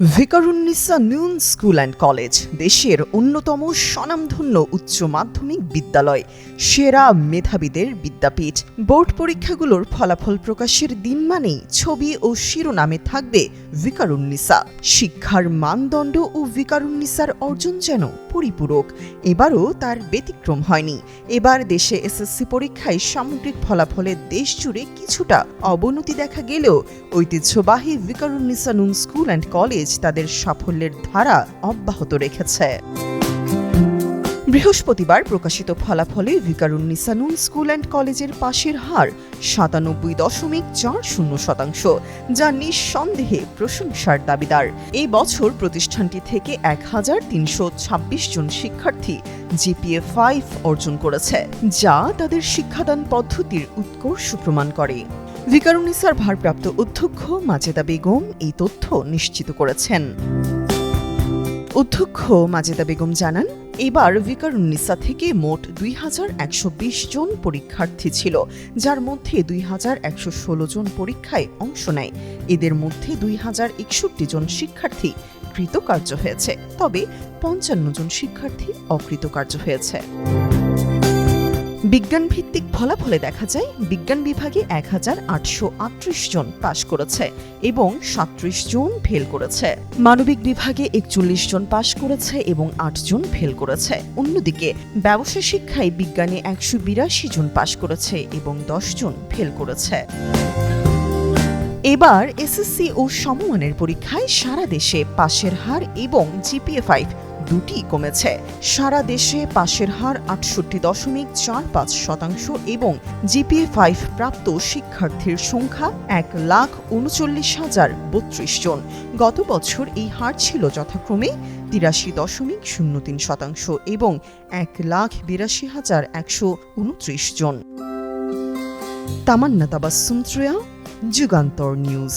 ভিকারুন্নিসা নুন school and college, দেশের অন্যতম স্বনামধন্য উচ্চ মাধ্যমিক বিদ্যালয়। সেরা মেধাবীদের বিদ্যাপীঠ। বোর্ড পরীক্ষাগুলোর ফলাফল প্রকাশের দিন মানেই ছবি ও শিরোনামে থাকবে ভিকারুন্নিসা। শিক্ষার মানদণ্ড ও ভিকারুন্নিসার অর্জন যেন পরিপূরক। এবারও তার ব্যতিক্রম হয়নি। এবার দেশে এসএসসি পরীক্ষায় সামগ্রিক ফলাফলে দেশ জুড়ে কিছুটা অবনতি দেখা গেলেও ঐতিহ্যবাহী ভিকারুন্নিসা নুন স্কুল অ্যান্ড কলেজ তাদের সাফল্যের ধারা অব্যাহত রেখেছে। বৃহস্পতিবার প্রকাশিত ফলাফলে ভিকারুন্নিসা নুন স্কুল অ্যান্ড কলেজের পাশের হার সাতানব্বই দশমিক চার শূন্য শতাংশ, যা নিঃসন্দেহে প্রশংসার দাবিদার। এই বছর প্রতিষ্ঠানটি থেকে এক হাজার তিনশো ছাব্বিশ জন শিক্ষার্থী জিপিএ ফাইভ অর্জন করেছে, যা তাদের শিক্ষাদান পদ্ধতির উৎকর্ষ প্রমাণ করে। ভিকারুন্নিসার ভারপ্রাপ্ত অধ্যক্ষ মাজেদা বেগম এই তথ্য নিশ্চিত করেছেন। অধ্যক্ষ মাজেদা বেগম জানান, এবার ভিকারুন্নিসা থেকে মোট দুই হাজার একশো বিশ জন পরীক্ষার্থী ছিল, যার মধ্যে দুই হাজার একশো ষোলো জন পরীক্ষায় অংশ নেয়। এদের মধ্যে দুই হাজার একষট্টি জন শিক্ষার্থী কৃতকার্য হয়েছে, তবে পঞ্চান্ন জন শিক্ষার্থী অকৃতকার্য হয়েছে। বিজ্ঞান ভিত্তিক ফলাফলে দেখা যায়, বিজ্ঞান বিভাগে এক হাজার আটশো আটত্রিশ জন পাশ করেছে এবং সাত্রিশ জন ফেল করেছে। মানবিক বিভাগে একচল্লিশ জন পাশ করেছে এবং আট জন ফেল করেছে। অন্যদিকে, ব্যবসা শিক্ষায় বিজ্ঞানে একশো বিরাশি জন পাশ করেছে এবং দশ জন ফেল করেছে। এবার এসএসসি ও সমমানের পরীক্ষায় সারা দেশে পাশের হার এবং জিপিএ ফাইভ দুটি কমেছে। সারা দেশে পাশের হার আটষট্টি দশমিক চার পাঁচ শতাংশ এবং জিপিএ ফাইভ প্রাপ্ত শিক্ষার্থীর সংখ্যা এক লাখ উনচল্লিশ হাজার বত্রিশ জন। গত বছর এই হার ছিল যথাক্রমে তিরাশি দশমিক শূন্য তিন শতাংশ এবং এক লাখ বিরাশি হাজার একশো উনত্রিশ জন। তামান্না তাবাসুম যুগান্তর নিউজ।